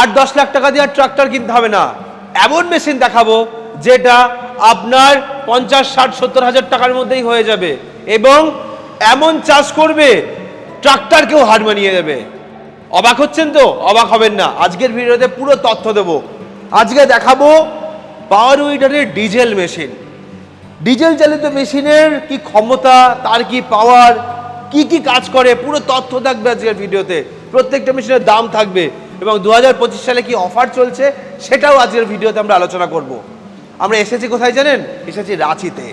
আট দশ লাখ টাকা দিয়ে ট্রাক্টর কিনতে হবে না। এমন মেশিন দেখাবো যেটা আপনার পঞ্চাশ, ষাট, সত্তর হাজার টাকার মধ্যেই হয়ে যাবে এবং এমন চাষ করবে ট্রাক্টরকেও হার মানিয়ে দেবে অবাক হচ্ছেন তো? অবাক হবেন না। আজকের ভিডিওতে পুরো তথ্য দেবো। আজকে দেখাবো পাওয়ার উইডারের ডিজেল মেশিন ডিজেল চালিত মেশিনের কি ক্ষমতা, তার কি পাওয়ার কি কি কাজ করে, পুরো তথ্য থাকবে আজকের ভিডিওতে। প্রত্যেকটা মেশিনের দাম থাকবে। এবং দু হাজার পঁচিশ সালে কি অফার চলছে সেটাও আজকের ভিডিওতে আমরা আলোচনা করব। আমরা এসেছি কোথায় জানেন? এসেছি রাঁচিতে।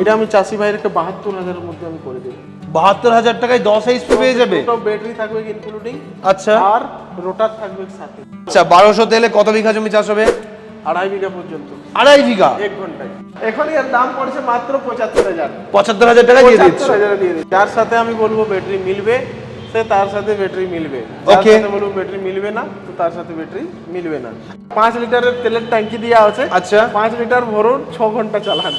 এটা আমি চাষি ভাইদেরকে বাহাত্তর হাজারের মধ্যে আমি করে দেবো। বাহাত্তর হাজার টাকায় দশ এইচপি পেয়ে যাবে? ব্যাটারি থাকবে ইনক্লুডিং আচ্ছা। আর রোটার থাকবে সাথে। আচ্ছা বারোশো তেলে কত বিঘা জমি চাষ হবে? আড়াই বিঘা পর্যন্ত। আড়াই বিঘা? এক ঘন্টায়। এখন এর দাম পড়ছে মাত্র পঁচাত্তর হাজার। পঁচাত্তর হাজার টাকা দিয়ে দিচ্ছ? পঁচাত্তর হাজারে দিয়ে দিচ্ছি। যার সাথে আমি বলব ব্যাটারি মিলবে সে তার সাথে ব্যাটারি মিলবে। ওকে বলব ব্যাটারি মিলবে না তো তার সাথে ব্যাটারি মিলবে না। পাঁচ লিটারের তেলের ট্যাঙ্কি দেওয়া আছে। আচ্ছা। পাঁচ লিটার ভরুন ছ ঘণ্টা চালান।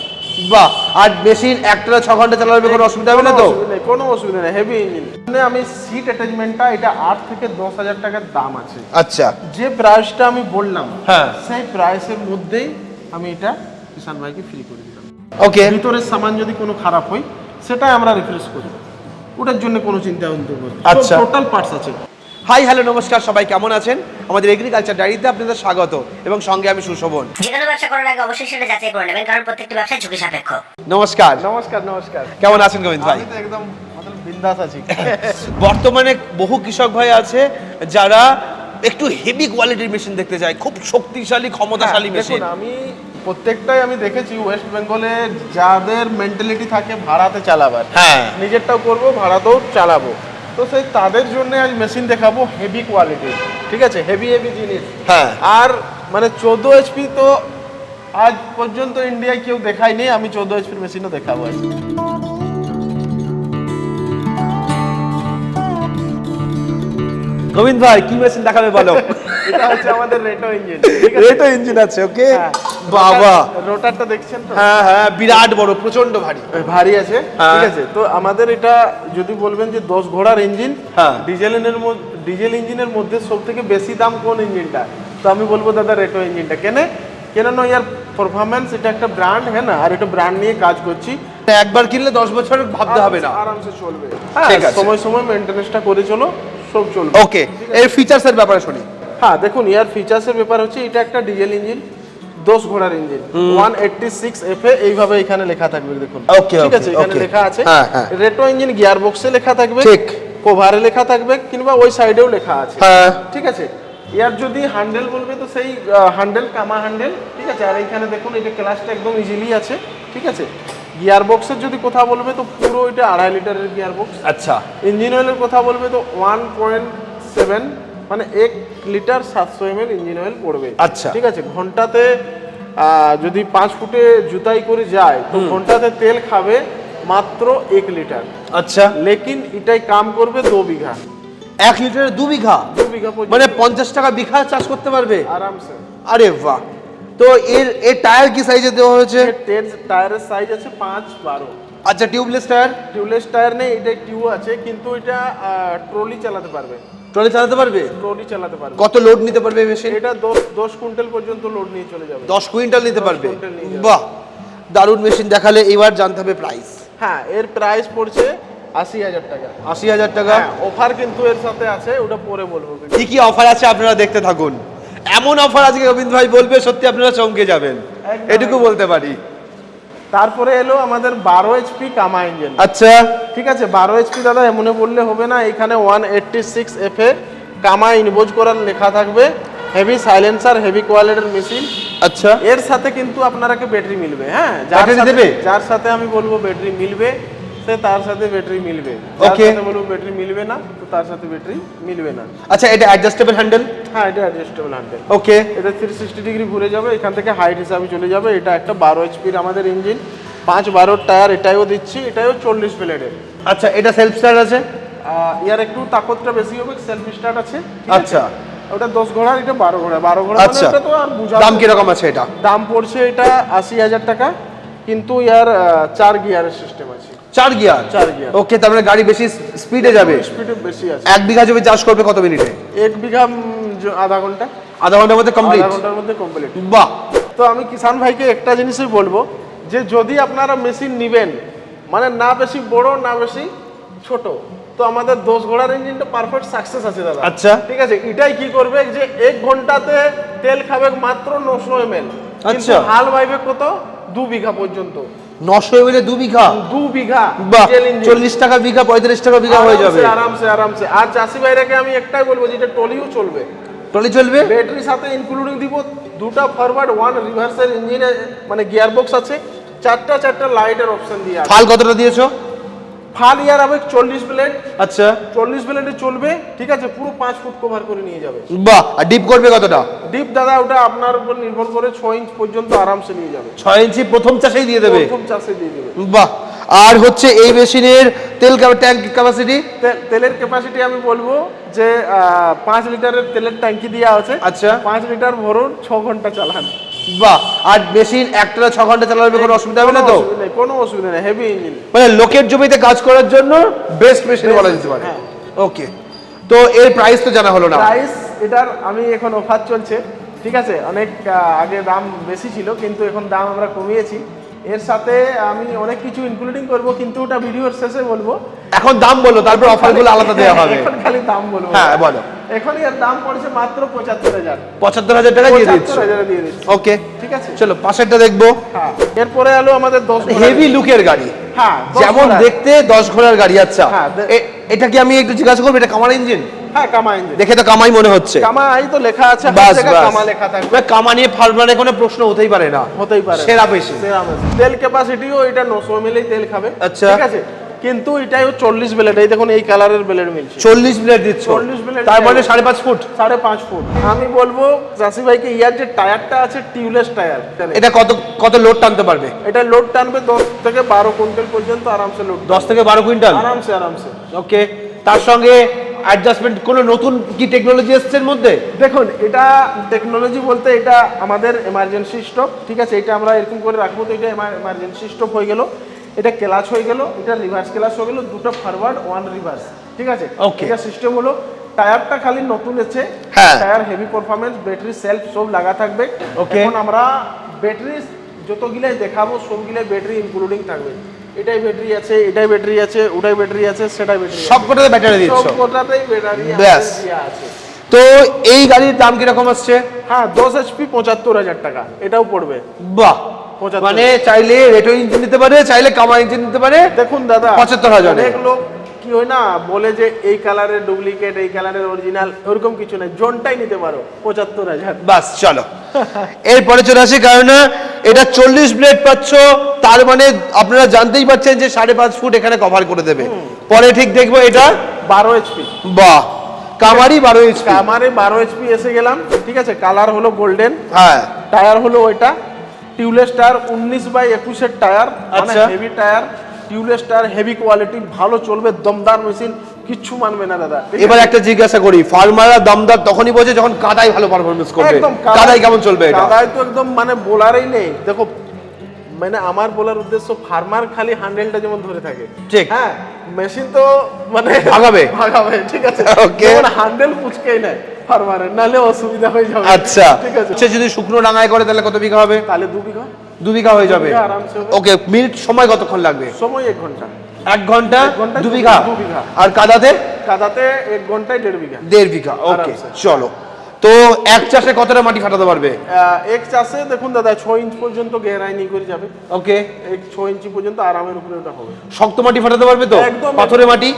বাহ আর মেশিন একটা ছ ঘণ্টা চালাবে কোনো অসুবিধা হবে না তো? কোনো অসুবিধা নেই, হেভি ইঞ্জিন আমি সিট অ্যাটাচমেন্টটা এটা আট থেকে দশ হাজার টাকার দাম আছে। আচ্ছা। যে প্রাইসটা আমি বললাম হ্যাঁ। সেই প্রাইসের মধ্যেই আমি এটা কিষান ভাইকে ফ্রি করে দিলাম। ওকে ভিতরের সামান যদি কোনো খারাপ হয় সেটাই আমরা রিফ্রেশ করি। ওটার জন্য কোনো চিন্তা হবে আচ্ছা। টোটাল পার্টস আছে। হাই হ্যালো নমস্কার সবাই কেমন আছেন? আমাদের এগ্রিকালচার ডায়েরিতে আপনাদের স্বাগত এবং সঙ্গে আমি সুশোভন। যে কোনো ব্যবসা করার আগে অবশ্যই সেটা যাচাই করে নেবেন কারণ প্রত্যেকটি ব্যবসা ঝুঁকি সাপেক্ষ। নমস্কার। নমস্কার নমস্কার। কেমন আছেন গোবিন্দ ভাই? আমি তো একদম বিন্দাস আছি। বর্তমানে বহু কৃষক ভাই আছে যারা একটু হেভি কোয়ালিটির মেশিন দেখতে যায় খুব শক্তিশালী ক্ষমতাশালী হ্যাঁ, মেশিন আমি প্রত্যেকটাই আমি দেখেছি ওয়েস্ট বেঙ্গলে যাদের মেন্টালিটি থাকে ভাড়াতে চালাবার। হ্যাঁ। নিজেরটাও করব ভাড়াতেও চালাবো। তো সেই তাদের জন্য আজ মেশিন দেখাবো হেভি কোয়ালিটি ঠিক আছে? হেভি হেভি জিনিস। হ্যাঁ। আর মানে চোদ্দ এইচপি তো আজ পর্যন্ত ইন্ডিয়ায় কেউ দেখায়নি আমি চোদ্দ এইচপির মেশিনও দেখাবো আজ গোবিন্দ ভাই কি মেশিন দেখাবে বলো? এটা হচ্ছে আমাদের রেটো ইঞ্জিন রেটো ইঞ্জিন আছে ওকে হ্যাঁ। বাবা। রোটারটা দেখছেন তো? হ্যাঁ হ্যাঁ বিরাট বড় প্রচণ্ড ভারী। ভারী আছে হ্যাঁ। ঠিক আছে? তো আমাদের এটা যদি বলবেন যে দশ ঘোড়ার ইঞ্জিন হ্যাঁ। ডিজেলের মধ্যে ডিজেল ইঞ্জিনের মধ্যে সব থেকে বেশি দাম কোন ইঞ্জিনটা তো আমি বলব দাদা রেটো ইঞ্জিনটা কেন? কেন না ইয়ার পারফরমেন্স এটা একটা ব্র্যান্ড হ্যাঁ না? আর এটা ব্র্যান্ড নিয়ে কাজ করছি। একবার কিনলে দশ বছর ভাবতে হবে না। আরামসে চলবে। হ্যাঁ। সময় সময় মেনটেনেন্সটা করে চলো সব চলবে। ওকে এর ফিচার্সের ব্যাপারে শুনি। হ্যাঁ দেখুন ইয়ার ফিচার্সের ব্যাপার হচ্ছে এটা একটা ডিজেল ইঞ্জিন দশ ঘোড়ার engine one eighty six F A এইভাবে এখানে লেখা থাকবে দেখুন। ঠিক আছে এখানে লেখা আছে। রেটো ইঞ্জিন গিয়ার বক্সে লেখা থাকবে ঠিক। কভারে লেখা থাকবে কিংবা ওই সাইডেও লেখা আছে। হ্যাঁ। ঠিক আছে? ইয়ার যদি হ্যান্ডেল বলবে তো সেই হ্যান্ডেল কামা হ্যান্ডেল ঠিক আছে? আর এইখানে দেখুন এটা ক্লাসটা একদম ইজিলি আছে ঠিক আছে? গিয়ার বক্সের যদি কথা বলবে তো পুরো এটা আড়াই লিটারের গিয়ার বক্স আচ্ছা। ইঞ্জিন অয়েলের কথা বলবে তো ওয়ান পয়েন্ট সেভেন মানে এক লিটার সাতশো এম এল ইঞ্জিন অয়েল পড়বে। আচ্ছা। ঠিক আছে? ঘন্টাতে যদি পাঁচ ফুটে জুতাই করে যায় তো ঘন্টাতে তেল খাবে মাত্র এক লিটার। আচ্ছা। লেকিন এটাই কাম করবে দু বিঘা। এক লিটারে দু বিঘা? দু বিঘা মানে পঞ্চাশ টাকা বিঘা চাষ করতে পারবে? আরামসে। আরে বাহ! তো এর এর টায়ার কি সাইজে দেওয়া হয়েছে? টায়ারের সাইজ আছে পাঁচ বারো। আচ্ছা টিউবলেস টায়ার? টিউবলেস টায়ার নেই এটা টিউ আছে কিন্তু এটা ট্রলি চালাতে পারবে। ট্রলি চালাতে পারবে? ট্রলি চালাতে পারবে। কত লোড নিতে পারবে মেশিন এটা দশ দশ কুইন্টাল পর্যন্ত লোড নিয়ে চলে যাবে। দশ কুইন্টাল নিতে পারবে? বাহ! দারুণ মেশিন দেখালে এবার জানতে হবে প্রাইস হ্যাঁ এর প্রাইস পড়ছে আশি হাজার টাকা। আশি হাজার টাকা? হ্যাঁ অফার কিন্তু এর সাথে আছে ওটা পরে বলব। কি কি অফার আছে আপনারা দেখতে থাকুন। এমন অফার আজকে গোবিন্দ ভাই বলবে সত্যি আপনারা চমকে যাবেন। এটুকু বলতে পারি। তারপরে এলো আমাদের বারো এইচপি কামা ইঞ্জিন আচ্ছা। ঠিক আছে বারো এইচপি দাদা এমনে বললে হবে না এখানে one eighty six F A comma invoice করার লেখা থাকবে হেভি সাইলেন্সার হেভি কোয়ালিটির মেশিন আচ্ছা। এর সাথে কিন্তু আপনারাকে ব্যাটারি মিলবে হ্যাঁ যার সাথে- দেবে? যার সাথে আমি বলব ব্যাটারি মিলবে। তার সাথে ব্যাটারি মিলবে। Okay. বলব ব্যাটারি মিলবে না তো তার সাথে ব্যাটারি মিলবে না। আচ্ছা এটা অ্যাডজাস্টেবল হ্যান্ডেল হ্যাঁ এটা অ্যাডজাস্টেবল হ্যান্ডেল ওকে এটা থ্রি সিক্সটি ডিগ্রি ঘুরে যাবে এখান থেকে হাইট হিসাবে চলে যাবে। এটা একটা বারো এইচপির আমাদের ইঞ্জিন পাঁচ বারো টায়ার এটাইও দিচ্ছি এটাইও চল্লিশ প্লেটের আচ্ছা এটা সেলফ স্টার্ট আছে? ইয়ার একটু তাকতটা বেশি হবে সেলফ স্টার্ট আছে আচ্ছা। ওটা দশ ঘোড়ার এটা বারো ঘোড়া বারো ঘোড়া আচ্ছা। মানে তো আর বুঝা দাম কীরকম আছে এটা? দাম পড়ছে এটা আশি হাজার টাকা কিন্তু ইয়ার চার গিয়ারের সিস্টেম আছে। চার গিয়ার? চার gear। ওকে তার মানে গাড়ি বেশি স্পিডে যাবে। স্পিডে বেশি আছে। এক বিঘা জমি চাষ করবে কত মিনিটে? এক বিঘা আধা ঘণ্টা। আধা ঘণ্টার মধ্যে কমপ্লিট আধা ঘণ্টার মধ্যে কমপ্লিট বাহ! তো আমি কিষান ভাইকে একটা জিনিসই বলব যে যদি আপনারা মেশিন নিবেন মানে না বেশি বড় না বেশি ছোট তো আমাদের দশ ঘোড়ার ইঞ্জিনটা পারফেক্ট সাকসেস আছে দাদা। আচ্ছা। ঠিক আছে এটাই কি করবে যে এক ঘন্টাতে তেল খাবে মাত্র নশো এম এল আচ্ছা। হাল বাইবে কত? দু বিঘা পর্যন্ত। নশো এমএলএ দু বিঘা। দু বিঘা। চল্লিশ টাকা বিঘা পঁয়তাল্লিশ টাকা বিঘা হয়ে যাবে। আরামসে, আরামসে আর চাষি ভাইরাকে আমি একটাই বলব যেটা টলিও চলবে। ট্রলি চলবে? ব্যাটারির সাথে ইনক্লুডিং দিব দুটো ফরওয়ার্ড ওয়ান রিভার্সের ইঞ্জিন মানে গিয়ার বক্স আছে চারটা চারটা লাইটের অপশন দিয়ে ফাল কতটা দিয়েছ? ফাল ইয়ার হবে চল্লিশ ব্লেড আচ্ছা। চল্লিশ ব্লেডে চলবে ঠিক আছে পুরো পাঁচ ফুট কভার করে নিয়ে যাবে। বাহ আর ডিপ করবে কতটা? ডিপ দাদা ওটা আপনার উপর নির্ভর করে ছ ইঞ্চ পর্যন্ত আরামসে নিয়ে যাবে। ছয় ইঞ্চি প্রথম চাষেই দিয়ে দেবে? প্রথম চাষে দিয়ে দেবে। বাহ আর হচ্ছে এই মেশিনের তেল ট্যাঙ্ক ক্যাপাসিটি তেলের ক্যাপাসিটি আমি বলব যে পাঁচ লিটারের তেলের ট্যাঙ্কি দেওয়া আছে। আচ্ছা। পাঁচ লিটার ভরুন ছ ঘণ্টা চালান। বাহ আর মেশিন একটা ছ ঘণ্টা চালাবে কোনো অসুবিধা হবে না তো? কোনো অসুবিধা নেই, হেভি ইঞ্জিন মানে লোকের জমিতে কাজ করার জন্য বেস্ট মেশিন বলা যেতে পারে। হ্যাঁ। ওকে তো এর প্রাইস তো জানা হলো না। প্রাইস এটার আমি এখন অফার চলছে ঠিক আছে? অনেক আগে দাম বেশি ছিল কিন্তু এখন দাম আমরা কমিয়েছি। এর সাথে আমি অনেক কিছু ইনক্লুডিং করব কিন্তু ওটা ভিডিওর শেষে বলব। এখন দাম বলো তারপর অফারগুলো আলাদা দেওয়া হবে। এখন খালি দাম বলব। হ্যাঁ, বলো। এখন এর দাম পড়ছে মাত্র পঁচাত্তর হাজার। পঁচাত্তর হাজার টাকা দিয়ে দিচ্ছ? দিয়ে দিচ্ছি। ওকে ঠিক আছে? চলো পাশেরটা দেখব। হ্যাঁ। এরপরে এলো আমাদের দশ হেভি লুকের গাড়ি। হ্যাঁ যেমন দেখতে দশ ঘোড়ার গাড়ি আচ্ছা। হ্যাঁ, এটা কি আমি একটু জিজ্ঞাসা করব? এটা কামার ইঞ্জিন হ্যাঁ কামা ইঞ্জিন দেখে তো কামাই মনে হচ্ছে। কামা আই তো লেখা আছে বাস কামা লেখা থাকবে। কামা নিয়ে ফার্মারে কোনো প্রশ্ন হতেই পারে না। হতেই পারে। সেরা মেশিন। তেল ক্যাপাসিটিও এটা নশো এম তেল খাবে। আচ্ছা। ঠিক আছে? কিন্তু এটাই চল্লিশ ব্লেড এই দেখুন এই কালারের ব্লেড মিলছে। চল্লিশ মিনিট দিচ্ছ? 40 মিনিট তার মানে দেবে। সাড়ে পাঁচ ফুট? সাড়ে পাঁচ ফুট। আমি বলব চাষি ভাইকে ইয়ার যে টায়ারটা আছে টিউবলেস টায়ার এটা কত কত লোড টানতে পারবে? এটা লোড টানবে দশ থেকে বারো কুইন্টাল পর্যন্ত আরামসে লোড দশ থেকে বারো কুইন্টাল? আরামসে আরামসে। ওকে তার সঙ্গে অ্যাডজাস্টমেন্ট কোনো নতুন কি টেকনোলজি এসছে এর মধ্যে? দেখুন এটা টেকনোলজি বলতে এটা আমাদের এমার্জেন্সি স্টপ ঠিক আছে? এটা আমরা এরকম করে রাখব তো এটা এমার্জেন্সি স্টপ হয়ে গেল। এটা ক্লাচ হয়ে গেল এটা রিভার্স ক্লাচ হয়ে গেল দুটো ফরওয়ার্ড ওয়ান রিভার্স ঠিক আছে? Okay. এটা সিস্টেম হলো টায়ারটা খালি নতুন আছে হ্যাঁ। Tyre heavy performance battery self সব লাগা থাকবে। Okay. এখন আমরা ব্যাটারি যতগুলাই দেখাবো সবগুলাই ব্যাটারি ইনক্লুডিং থাকবে। এটাই ব্যাটারি আছে এটাই ব্যাটারি আছে ওটাই ব্যাটারি আছে সেটাই ব্যাটারি সব কটাতে ব্যাটারি দিচ্ছ সব কোটাতেই ব্যাটারি। আছে তো এই গাড়ির দাম কীরকম আসছে? হ্যাঁ দশ এইচপি পঁচাত্তর হাজার টাকা এটাও পড়বে। বাহ! 75 মানে চাইলে রেটো ইঞ্জিন নিতে পারে চাইলে কামা ইঞ্জিন নিতে পারে। দেখুন দাদা 75,000 অনেক লোক কি হয় না বলে যে এই কালারের ডুপ্লিকেট এই কালারের অরিজিনাল ওরকম কিছু নাই। জোনটাই নিতে পারো পঁচাত্তর হাজার। বাস চলো। এরপরে চলে আসি কারণ এটা চল্লিশ ব্লেড পাচ্ছ তার মানে আপনারা জানতেই পারছেন যে সাড়ে পাঁচ ফুট এখানে কভার করে দেবে। পরে ঠিক দেখব এটা। বারো এইচপি বাহ কামারি বারো ইঞ্চ আমারে বারো এইচপি এসে গেলাম ঠিক আছে? কালার হলো গোল্ডেন হ্যাঁ। টায়ার হলো ওইটা। টিউবলেস টায়ার উনিশ বাই একুশের টায়ার মানে আচ্ছা। Heavy tyre. Tubeless tyre heavy quality ভালো চলবে দমদার মেশিন কিচ্ছু মানবে না দাদা। এবার একটা জিজ্ঞাসা করি ফার্মাররা দমদার তখনই বোঝে যখন কাদাই ভালো পারফরমেন্স করবে? কাদাই কেমন চলবে এটা? কাদায় তো একদম মানে বোলারই নেই। দেখো মানে আমার বলার উদ্দেশ্য ফার্মার খালি হ্যান্ডেলটা যেমন ধরে থাকে। ঠিক। হ্যাঁ মেশিন তো মানে ভাগাবে। ভাগাবে ঠিক আছে? Okay. হ্যান্ডেল পুচকেই নেয়। অসুবিধা হয়ে যাবে। আচ্ছা ঠিক আছে। সে যদি শুকনো ডাঙায় করে তাহলে কত বিঘা হবে? তাহলে দু বিঘা। দু বিঘা হয়ে যাবে। ওকে মিনিট সময় কতক্ষণ লাগবে? সময় এক ঘণ্টা। এক ঘণ্টা দু বিঘা। আর কাদাতে? কাদাতে এক ঘন্টায় দেড় বিঘা। দেড় বিঘা ওকে চলো। তো এক চাষে কতটা মাটি ফাটাতে পারবে? এক চাষে দেখুন দাদা ছ ইঞ্চ পর্যন্ত গেরাই নিয়ে করে যাবে। ওকে। এক ছ ইঞ্চি পর্যন্ত আরামের উপরে ওটা হবে। শক্ত মাটি ফাটাতে পারবে তো? একদম। পাথরে মাটি?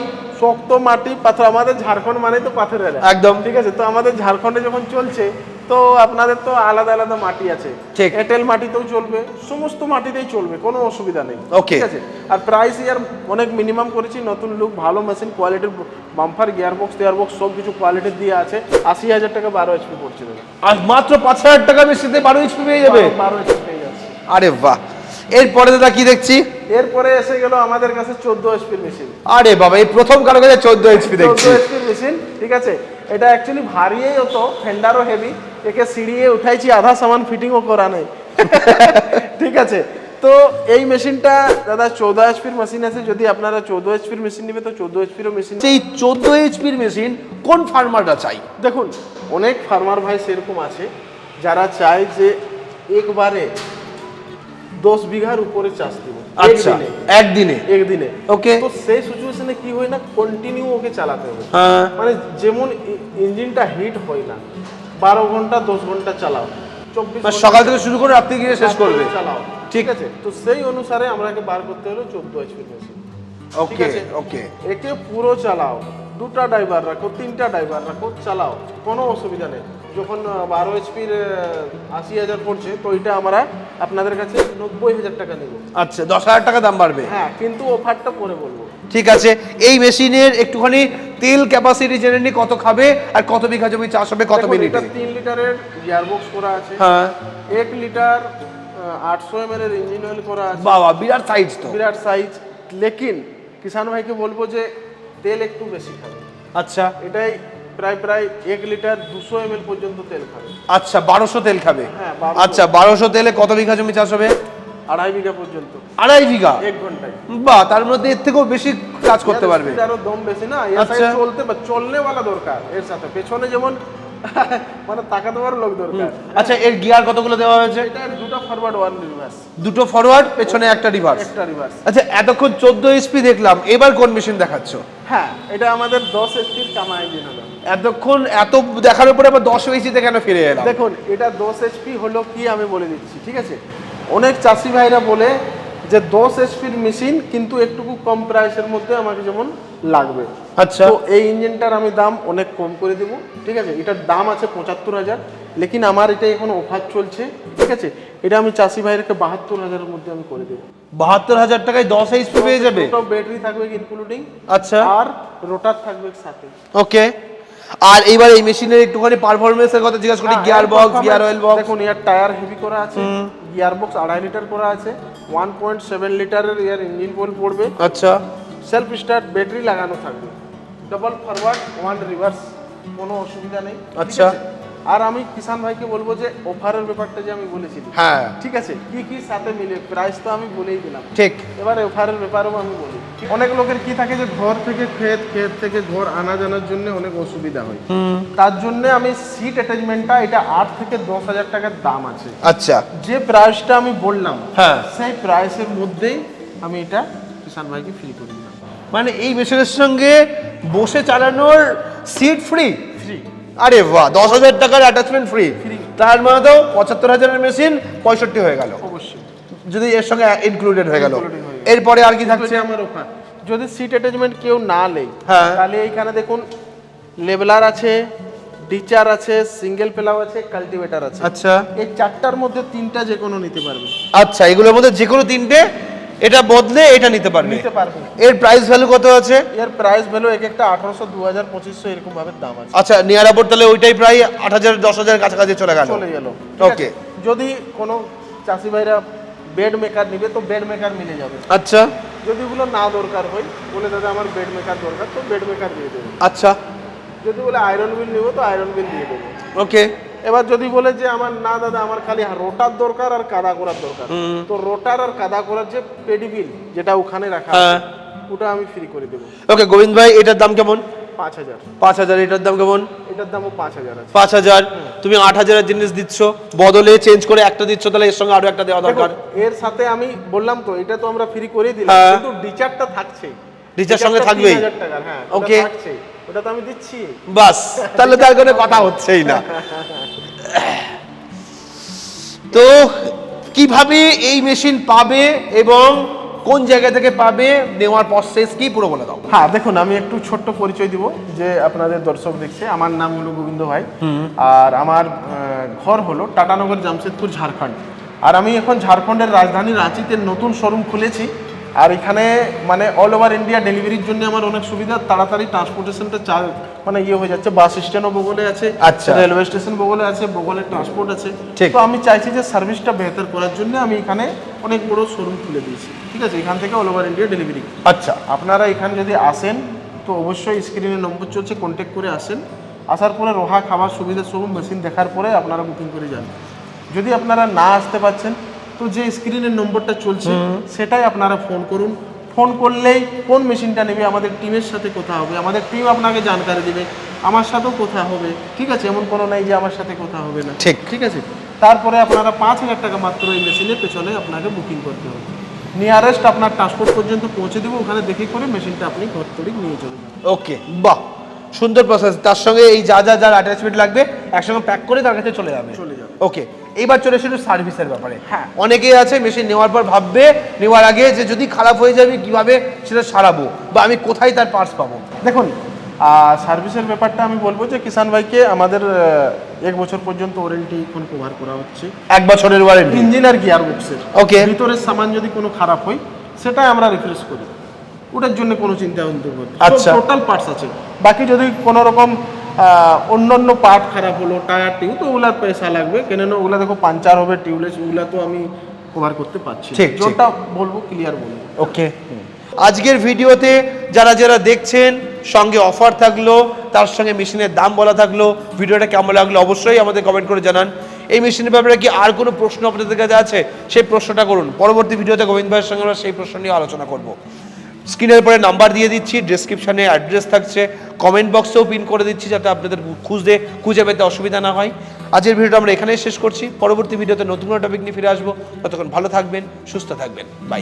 শক্ত মাটি পাথর আমাদের ঝাড়খণ্ড মানে তো পাথরের। একদম। ঠিক আছে? তো আমাদের ঝাড়খণ্ডে যখন চলছে তো আপনাদের তো আলাদা আলাদা মাটি আছে। ঠিক। এঁটেল মাটিতেও চলবে সমস্ত মাটিতেই চলবে কোনো অসুবিধা নেই। Okay. ঠিক আছে? আর প্রাইস ইয়ার অনেক মিনিমাম করেছি নতুন লুক ভালো মেশিন কোয়ালিটির বাম্পার গিয়ার বক্স টিয়ার বক্স সব কিছু কোয়ালিটির দিয়ে আছে। আশি হাজার টাকা বারো এইচপি পড়ছে আর মাত্র পাঁচ হাজার টাকা বেশিতে বারো এইচপি পেয়ে যাবে। বারো এইচপি পেয়ে যাচ্ছে। আরে বাহ! এরপরে দাদা কি দেখছি? এরপরে এসে গেল আমাদের কাছে চোদ্দ এইচপির মেশিন আরে বাবা এই প্রথম কারও কাছে চোদ্দ এইচপি চোদ্দ দেখছি। এইচপির মেশিন ঠিক আছে? এটা অ্যাকচুয়ালি ভারীই হতো ফেন্ডারও হেভি একে সিঁড়িয়ে উঠাইছি আধা সামান ফিটিংও করা নেই। ঠিক আছে? তো এই মেশিনটা দাদা চৌদ্দ এইচপির মেশিন আছে যদি আপনারা চৌদ্দ এইচপির মেশিন নেবে তো চৌদ্দ এইচপিরও মেশিন সেই চোদ্দ এইচপির মেশিন কোন ফার্মারটা চাই? দেখুন অনেক ফার্মার ভাই সেরকম আছে যারা চায় যে একবারে দশ বিঘার উপরে চাষ দিব। আচ্ছা একদিনে। একদিনে? Okay. তো সেই সিচুয়েশনে কি হয় না কন্টিনিউ ওকে চালাতে হবে। হ্যাঁ। মানে যেমন ইঞ্জিনটা হিট হয় না বারো ঘণ্টা দশ ঘণ্টা চালাও চব্বিশ মানে সকাল থেকে শুরু করে রাত্রি গিয়ে শেষ করবে। চালাও। ঠিক। ঠিক আছে? তো সেই অনুসারে আমাকে বার করতে হলো চোদ্দ এইচপি মেশিন ওকে ওকে একে পুরো চালাও। দুটা ড্রাইভার রাখো তিনটা ড্রাইভার রাখো চালাও। কোনো অসুবিধা নেই। যখন বারো এইচপির আশি হাজার পড়ছে তো এটা আমরা আপনাদের কাছে নব্বই হাজার টাকা নেব। আচ্ছা দশ হাজার টাকা দাম বাড়বে। হ্যাঁ কিন্তু অফারটা পরে বলব। ঠিক আছে এই মেশিনের একটুখানি তেল ক্যাপাসিটি জেনে নি কত খাবে আর কত বিঘা জমি চাষ হবে কত মিনিটে এটা তিন লিটারের গিয়ারবক্স করা আছে। হ্যাঁ। এক লিটার আটশো এম এর ইঞ্জিন অয়েল করা আছে। বাবা বিরাট সাইজ তো। বিরাট সাইজ লেকিন কিষান ভাইকে বলব যে তেল একটু বেশি খাবে। আচ্ছা। এটাই প্রায় প্রায় এক লিটার দুশো এম পর্যন্ত তেল খাবে। আচ্ছা বারোশো তেল খাবে। হ্যাঁ, আচ্ছা বারোশো তেলে কত বিঘা জমি চাষ হবে? আড়াই বিঘা পর্যন্ত। আড়াই বিঘা? এক ঘন্টায়। বা তার মধ্যে এর থেকেও বেশি কাজ করতে পারবে। আরও দম বেশি না এর আচ্ছা। সাথে চলতে বা চলনে वाला দরকার এর সাথে। পেছনে যেমন মানে টাকা দেওয়ার লোক দরকার। আচ্ছা এর গিয়ার কতগুলো দেওয়া হয়েছে? এটা দুটো ফরওয়ার্ড ওয়ান রিভার্স দুটো ফরওয়ার্ড পেছনে একটা রিভার্স একটা রিভার্স আচ্ছা এতক্ষণ চোদ্দ এসপি দেখলাম এবার কোন মেশিন দেখাচ্ছ? হ্যাঁ এটা আমাদের দশ এসপির কামা ইঞ্জিন হলো। এতক্ষণ এত দেখার উপরে আবার দশ ইঞ্চিতে কেন ফিরে এলাম? দেখুন এটা দশ এইচপি হলো কি আমি বলে দিচ্ছি ঠিক আছে? অনেক চাষি ভাইরা বলে যে দশ এইচপির মেশিন কিন্তু একটুকু কম প্রাইসের মধ্যে আমাকে যেমন লাগবে। আচ্ছা। তো এই ইঞ্জিনটার আমি দাম অনেক কম করে দেবো ঠিক আছে? এটার দাম আছে পঁচাত্তর হাজার লেকিন আমার এটা এখন অফার চলছে ঠিক আছে? এটা আমি চাষি ভাইদেরকে বাহাত্তর হাজারের মধ্যে আমি করে দেবো। বাহাত্তর হাজার টাকায় দশ এইচপি পেয়ে যাবে? ব্যাটারি থাকবে ইনক্লুডিং আচ্ছা। আর রোটার থাকবে সাথে। ওকে আর এইবার এই মেশিনের একটুখানি পারফরমেন্সের কথা জিজ্ঞাসা করি gear box gear oil box দেখুন এর টায়ার হেভি করা আছে গিয়ার বক্স আড়াই লিটার করা আছে ওয়ান পয়েন্ট সেভেন লিটারের এর ইঞ্জিন বল পড়বে। আচ্ছা। সেলফ স্টার্ট ব্যাটারি লাগানো থাকবে। ডাবল ফরওয়ার্ড ওয়ান রিভার্স কোনো অসুবিধা নেই। আচ্ছা। আর আমি কিষান ভাইকে বলব যে অফারের ব্যাপারটা যে আমি বলেছি হ্যাঁ। ঠিক আছে? কি কি সাথে মিলে প্রাইস তো আমি বলেই দিলাম। ঠিক। এবার অফারের ব্যাপারেও আমি বলি। অনেক লোকের কি থাকে যে ঘর থেকে ক্ষেত ক্ষেত থেকে ঘর আনা জানার জন্য অনেক অসুবিধা হয়। তার জন্য আমি সিট অ্যাটাচমেন্টটা এটা আট থেকে দশ হাজার টাকার দাম আছে। আচ্ছা। যে প্রাইসটা আমি বললাম হ্যাঁ। সেই প্রাইসের মধ্যেই আমি এটা কিষান ভাইকে ফ্রি করে দিলাম। মানে এই মেশিনের সঙ্গে বসে চালানোর সিট ফ্রি আরে বাহ দশ হাজার টাকার অ্যাটাচমেন্ট ফ্রি তার মানে তো পঁচাত্তর হাজারের মেশিন পঁয়ষট্টি হয়ে গেল। অবশ্যই। যদি এর সঙ্গে ইনক্লুডেড হয়ে গেল। এরপরে আর কি থাকছে? আমার অফার যদি সিট অ্যাটাচমেন্ট কেউ না নেই হ্যাঁ। তাহলে এইখানে দেখুন লেভেলার আছে ডিচার আছে সিঙ্গেল পেলাও আছে কাল্টিভেটার আছে। আচ্ছা। এই চারটার মধ্যে তিনটা যে কোনো নিতে পারবে। আচ্ছা এগুলোর মধ্যে যে কোনো তিনটে এটা বদলে এটা নিতে পারবে। নিতে পারবে। এর প্রাইস ভ্যালু কত আছে? এর প্রাইস ভ্যালু এক একটা আঠারোশো দু হাজার পঁচিশশো এরকম ভাবে দাম আছে। আচ্ছা নিয়ার অ্যাবাউট তাহলে ওইটাই প্রায় আট হাজার দশ হাজার কাছাকাছি চলে গেল। চলে গেল। ওকে যদি কোনো চাষি ভাইরা বেড মেকার নিবে তো বেড মেকার মিলে যাবে। আচ্ছা। যদি ওগুলো না দরকার হয় বলে দাদা আমার বেড মেকার দরকার তো বেড মেকার দিয়ে দেবো। আচ্ছা। যদি বলে আয়রন বিল নিব তো আয়রন বিল দিয়ে দেবো। ওকে এবার যদি বলে যে আমার না দাদা আমার খালি রোটার দরকার আর কাদা করার দরকার। তো রোটার আর কাদা করার যে পেডি বিল যেটা ওখানে রাখা হ্যাঁ। ওটা আমি ফ্রি করে দেবো। ওকে গোবিন্দ ভাই এটার দাম কেমন? পাঁচ হাজার। পাঁচ হাজার এটার দাম কেমন? এটার দামও পাঁচ হাজার পাঁচ হাজার। তুমি আট হাজারের জিনিস দিচ্ছ বদলে চেঞ্জ করে একটা দিচ্ছ তাহলে এর সঙ্গে আরও একটা দেওয়া দরকার। এর সাথে আমি বললাম তো এটা তো আমরা ফ্রি করে দিলাম হ্যাঁ। কিন্তু ডিচারটা থাকছে। ডিচার সঙ্গে থাকবেই। টাকার হ্যাঁ ওকে থাকছে। ওটা তো আমি দিচ্ছি। বাস তাহলে তার কোনো কথা হচ্ছেই না। তো কীভাবে এই মেশিন পাবে এবং কোন জায়গা থেকে পাবে নেওয়ার প্রসেস কি পুরো বলে দাও। হ্যাঁ দেখুন আমি একটু ছোট্ট পরিচয় দিব যে আপনাদের দর্শক দেখছে। আমার নাম হলো গোবিন্দ ভাই। আর আমার ঘর হলো টাটানগর জামশেদপুর ঝাড়খণ্ড। আর আমি এখন ঝাড়খণ্ডের রাজধানী রাঁচিতে নতুন শোরুম খুলেছি। আর এখানে মানে অল ওভার ইন্ডিয়া ডেলিভারির জন্য আমার অনেক সুবিধা তাড়াতাড়ি ট্রান্সপোর্টেশনটা চার মানে ইয়ে হয়ে যাচ্ছে। বাস স্ট্যান্ডও বগলে আছে আচ্ছা। রেলওয়ে স্টেশন বগলে আছে বগলে ট্রান্সপোর্ট আছে। তো আমি চাইছি যে সার্ভিসটা বেহতর করার জন্য আমি এখানে অনেক বড় শোরুম খুলে দিয়েছি। ঠিক আছে? এখান থেকে অল ওভার ইন্ডিয়া ডেলিভারি আচ্ছা। আপনারা এখানে যদি আসেন তো অবশ্যই স্ক্রিনে নম্বর চলছে কন্ট্যাক্ট করে আসেন। আসার পরে রোহা খাবার সুবিধা সব মেশিন দেখার পরে আপনারা বুকিং করে যান। যদি আপনারা না আসতে পারছেন তো যে স্ক্রিনের নম্বরটা চলছে সেটাই আপনারা ফোন করুন। ফোন করলেই কোন মেশিনটা নেবে আমাদের টিমের সাথে কথা হবে। আমাদের টিম আপনাকে জানকারি দেবে আমার সাথেও কথা হবে। ঠিক আছে? এমন কোনো নাই যে আমার সাথে কথা হবে না। ঠিক। ঠিক আছে? তারপরে আপনারা পাঁচ হাজার টাকা মাত্র এই মেশিনের পেছনে আপনাকে বুকিং করতে হবে। নিয়ারেস্ট আপনার ট্রান্সপোর্ট পর্যন্ত পৌঁছে দেবো ওখানে দেখে করে মেশিনটা আপনি ঘর তৈরি নিয়ে চলে যাবেন ওকে বাহ! সুন্দর প্রসেস তার সঙ্গে এই যা যা যার অ্যাটাচমেন্ট লাগবে একসঙ্গে প্যাক করে তার কাছে চলে যাবে। চলে যাবে। ওকে এইবার চলে এসে সার্ভিসের ব্যাপারে। হ্যাঁ। অনেকেই আছে মেশিন নেওয়ার পর ভাববে নেওয়ার আগে যে যদি খারাপ হয়ে যাবে কীভাবে সেটা সারাবো বা আমি কোথায় তার পার্টস পাবো? দেখুন সার্ভিসের ব্যাপারটা আমি বলব যে কিষান ভাইকে আমাদের এক বছর পর্যন্ত ওয়ারেন্টি এখন কভার করা হচ্ছে। এক বছরের ওয়ারেন্টি ইঞ্জিন আর গিয়ার বক্সের ওকে ভিতরের সামান যদি কোনো খারাপ হয় সেটাই আমরা রিফ্রেশ করি। ওটার জন্য কোনো চিন্তা অন্তর্গত আচ্ছা। টোটাল পার্টস আছে। বাকি যদি কোনো রকম আহ, অন্য অন্য পার্ট খারাপ হলো টায়ার টিউ তো ওগুলার পয়সা লাগবে। কেননা ওগুলা দেখো পাঞ্চার হবে টিউবলেস ওগুলা তো আমি কভার করতে পারছি ঠিক, ঠিক। যেটা বলব ক্লিয়ার বলব। ওকে আজকের ভিডিওতে যারা যারা দেখছেন সঙ্গে অফার থাকল তার সঙ্গে মেশিনের দাম বলা থাকল ভিডিওটা কেমন লাগল অবশ্যই আমাদের কমেন্ট করে জানান। এই মেশিনের ব্যাপারে কি আর কোনো প্রশ্ন আপনাদের কাছে আছে? সেই প্রশ্নটা করুন। পরবর্তী ভিডিওতে গোবিন্দ ভাইয়ের সঙ্গে আমরা সেই প্রশ্ন নিয়ে আলোচনা করব। স্ক্রিনের পরে নাম্বার দিয়ে দিচ্ছি ডিসক্রিপশানে অ্যাড্রেস থাকছে কমেন্ট বক্সেও পিন করে দিচ্ছি যাতে আপনাদের খুঁজতে, খুঁজে পেতে অসুবিধা না হয়। আজকের ভিডিওটা আমরা এখানেই শেষ করছি। পরবর্তী ভিডিওতে নতুন কোনো টপিক নিয়ে ফিরে আসব। ততক্ষণ ভালো থাকবেন, সুস্থ থাকবেন। বাই